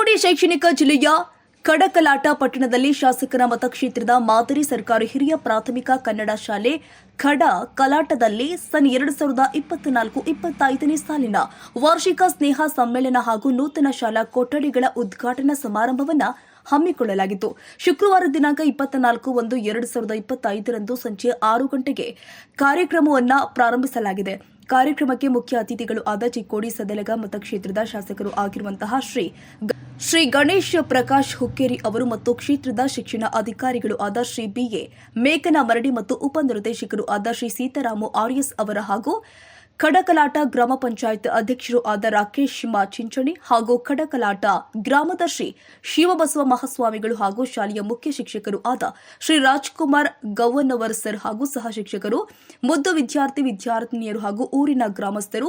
ಚಿಕ್ಕೋಡಿ ಶೈಕ್ಷಣಿಕ ಜಿಲ್ಲೆಯ ಕಡಕಲಾಟ ಪಟ್ಟಣದಲ್ಲಿ ಶಾಸಕರ ಮತಕ್ಷೇತ್ರದ ಮಾದರಿ ಸರ್ಕಾರಿ ಹಿರಿಯ ಪ್ರಾಥಮಿಕ ಕನ್ನಡ ಶಾಲೆ ಖಡ ಕಲಾಟದಲ್ಲಿ ಸನ್ ಎರಡು ಸಾವಿರದ ಇಪ್ಪತ್ನಾಲ್ಕು ಇಪ್ಪತ್ತೈದನೇ ಸಾಲಿನ ವಾರ್ಷಿಕ ಸ್ನೇಹ ಸಮ್ಮೇಳನ ಹಾಗೂ ನೂತನ ಶಾಲಾ ಕೊಠಡಿಗಳ ಉದ್ಘಾಟನಾ ಸಮಾರಂಭವನ್ನು ಹಮ್ಮಿಕೊಳ್ಳಲಾಗಿತ್ತು. ಶುಕ್ರವಾರ ದಿನಾಂಕ ಇಪ್ಪತ್ನಾಲ್ಕು ಒಂದು ಎರಡು ಸಾವಿರದ ಇಪ್ಪತ್ತೈದರಂದು ಸಂಜೆ ಆರು ಗಂಟೆಗೆ ಕಾರ್ಯಕ್ರಮವನ್ನು ಪ್ರಾರಂಭಿಸಲಾಗಿದೆ. ಕಾರ್ಯಕ್ರಮಕ್ಕೆ ಮುಖ್ಯ ಅತಿಥಿಗಳು ಆದ ಚಿಕ್ಕೋಡಿ ಸದಲಗ ಮತಕ್ಷೇತ್ರದ ಶಾಸಕರು ಆಗಿರುವಂತಹ ಶ್ರೀ ಶ್ರೀ ಗಣೇಶ್ ಪ್ರಕಾಶ್ ಹುಕ್ಕೇರಿ ಅವರು ಮತ್ತು ಕ್ಷೇತ್ರದ ಶಿಕ್ಷಣ ಅಧಿಕಾರಿಗಳು ಆದ ಶ್ರೀ ಬಿಎ ಮೇಕನ ಮರಡಿ ಮತ್ತು ಉಪನಿರ್ದೇಶಕರು ಆದ ಶ್ರೀ ಸೀತಾರಾಮು ಆರ್ಎಸ್ ಅವರ ಹಾಗೂ ಕಡಕಲಾಟ ಗ್ರಾಮ ಪಂಚಾಯತ್ ಅಧ್ಯಕ್ಷರು ಆದ ರಾಕೇಶ್ ಮಾ ಚಿಂಚಣಿ ಹಾಗೂ ಕಡಕಲಾಟ ಗ್ರಾಮದ ಶ್ರೀ ಶಿವಬಸವ ಮಹಾಸ್ವಾಮಿಗಳು ಹಾಗೂ ಶಾಲೆಯ ಮುಖ್ಯ ಶಿಕ್ಷಕರು ಆದ ಶ್ರೀ ರಾಜ್ಕುಮಾರ್ ಗೌವನ್ನವರ್ ಸರ್ ಹಾಗೂ ಸಹ ಶಿಕ್ಷಕರು, ಮುದ್ದು ವಿದ್ಯಾರ್ಥಿ ವಿದ್ಯಾರ್ಥಿನಿಯರು ಹಾಗೂ ಊರಿನ ಗ್ರಾಮಸ್ಥರು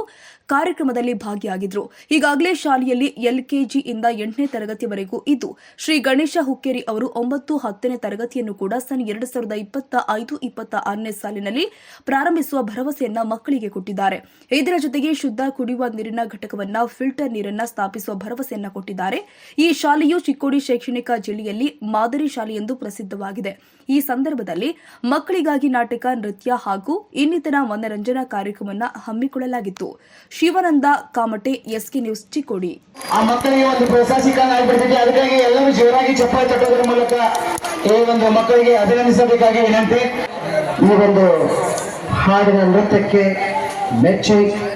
ಕಾರ್ಯಕ್ರಮದಲ್ಲಿ ಭಾಗಿಯಾಗಿದ್ದರು. ಈಗಾಗಲೇ ಶಾಲೆಯಲ್ಲಿ ಎಲ್ಕೆಜಿಯಿಂದ ಎಂಟನೇ ತರಗತಿವರೆಗೂ ಇದ್ದು, ಶ್ರೀ ಗಣೇಶ ಹುಕ್ಕೇರಿ ಅವರು ಒಂಬತ್ತು, ಹತ್ತನೇ ತರಗತಿಯನ್ನು ಕೂಡ ಸನ್ ಎರಡು ಸಾವಿರದ ಇಪ್ಪತ್ತ ಐದು, ಇಪ್ಪತ್ತ ಆರನೇ ಸಾಲಿನಲ್ಲಿ ಪ್ರಾರಂಭಿಸುವ ಭರವಸೆಯನ್ನ ಮಕ್ಕಳಿಗೆ ಕೊಟ್ಟಿದ್ದಾರೆ. ಇದರ ಜೊತೆಗೆ ಶುದ್ಧ ಕುಡಿಯುವ ನೀರಿನ ಘಟಕವನ್ನ ಫಿಲ್ಟರ್ ನೀರನ್ನ ಸ್ಥಾಪಿಸುವ ಭರವಸೆಯನ್ನ ಕೊಟ್ಟಿದ್ದಾರೆ. ಈ ಶಾಲೆಯು ಚಿಕ್ಕೋಡಿ ಶೈಕ್ಷಣಿಕ ಜಿಲ್ಲೆಯಲ್ಲಿ ಮಾದರಿ ಶಾಲೆ ಎಂದು ಪ್ರಸಿದ್ಧವಾಗಿದೆ. ಈ ಸಂದರ್ಭದಲ್ಲಿ ಮಕ್ಕಳಿಗಾಗಿ ನಾಟಕ, ನೃತ್ಯ ಹಾಗೂ ಇನ್ನಿತರ ಮನರಂಜನಾ ಕಾರ್ಯಕ್ರಮವನ್ನು ಹಮ್ಮಿಕೊಳ್ಳಲಾಗಿತ್ತು. Shivananda Kamate, SK news Chikkodi. ಈ ಒಂದು ಮಕ್ಕಳಿಗೆ ಅಭಿನಂದಿಸಬೇಕಾಗಿ ವಿನಂತಿ. ಈ ಒಂದು ಹಾಡಿನ ನೃತ್ಯಕ್ಕೆ Medcheck